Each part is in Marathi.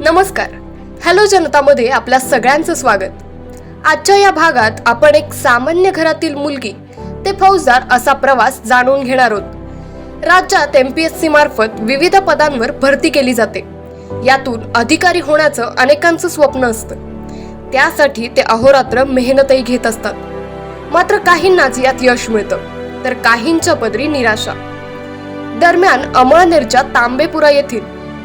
नमस्कार. हॅलो जनतामध्ये आपल्या सगळ्यांचं स्वागत. आजच्या या भागात आपण एक सामान्य घरातील मुलगी ते फौजदार असा प्रवास जाणून घेणार आहोत. राज्यात एम पी एस सी मार्फत विविध पदांवर भरती केली जाते. यातून अधिकारी होण्याचं अनेकांचं स्वप्न असतं. त्यासाठी ते अहोरात्र मेहनतही घेत असतात. मात्र काहींनाच यात यश मिळतं तर काहींच्या पदरी निराशा. दरम्यान अमळनेरच्या तांबेपुरा येथील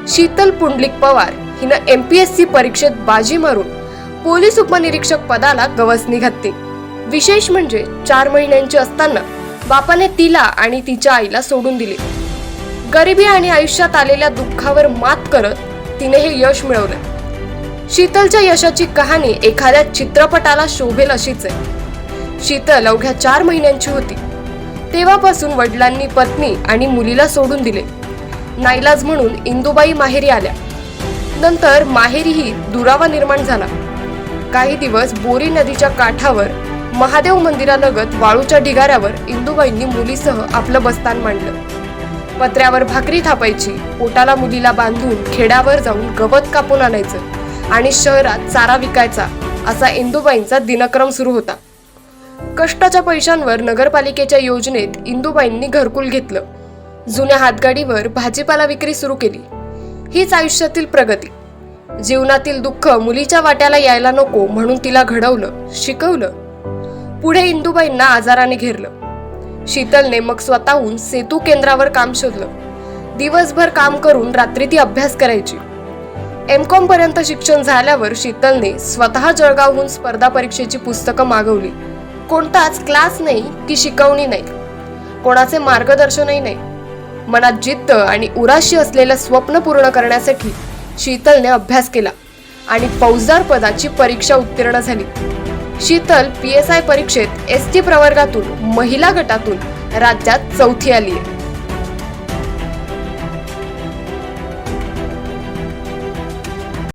शीतल पुंडलिक पवार हिनं एम पी एस सी परीक्षेत बाजी मारून पोलीस उपनिरीक्षक पदाला गवसणी घातली विशेष म्हणजे चार महिन्यांची असताना बापाने तिला आणि तिच्या आईला सोडून दिले. गरिबी आणि आयुष्यात आलेल्या दुःखावर मात करत तिने हे यश मिळवलं. शीतलच्या यशाची कहाणी एखाद्या चित्रपटाला शोभेल अशीच आहे. शीतल अवघ्या चार महिन्यांची होती. तेव्हापासून वडिलांनी पत्नी आणि मुलीला सोडून दिले. नाईलाज म्हणून इंदुबाई माहेरी आल्या. नंतर माहेरीही दुरावा निर्माण झाला. काही दिवस बोरी नदीच्या काठावर महादेव मंदिरालगत वाळूच्या ढिगाऱ्यावर इंदुबाईंनी मुलीसह आपलं बस्तान मांडलं. पत्र्यावर भाकरी थापायची पोटाला मुलीला बांधून खेड्यावर जाऊन गवत कापून आणायचं आणि शहरात चारा विकायचा असा इंदुबाईंचा दिनक्रम सुरू होता. कष्टाच्या पैशांवर नगरपालिकेच्या योजनेत इंदुबाईंनी घरकुल घेतलं. जुन्या हातगाडीवर भाजीपाला विक्री सुरू केली. हीच आयुष्यातील प्रगती. जीवनातील दुःख मुलीच्या वाट्याला यायला नको म्हणून तिला घडवलं शिकवलं. पुढे इंदुबाईंना आजाराने घेरलं. शीतलने मग स्वतःहून सेतू केंद्रावर काम शोधलं. दिवसभर काम करून रात्री ती अभ्यास करायची. एम कॉम पर्यंत शिक्षण झाल्यावर शीतलने स्वतः जळगावहून स्पर्धा परीक्षेची पुस्तकं मागवली. कोणताच क्लास नाही की शिकवणी नाही. कोणाचे मार्गदर्शनही नाही. मनात जिद्द आणि उराशी असलेलं स्वप्न पूर्ण करण्यासाठी शीतलने अभ्यास केला आणि फौजदार पदाची परीक्षा उत्तीर्ण झाली. शीतल पी एस आय परीक्षेत एस टी प्रवर्गातून महिला गटातून राज्यात चौथी आली आहे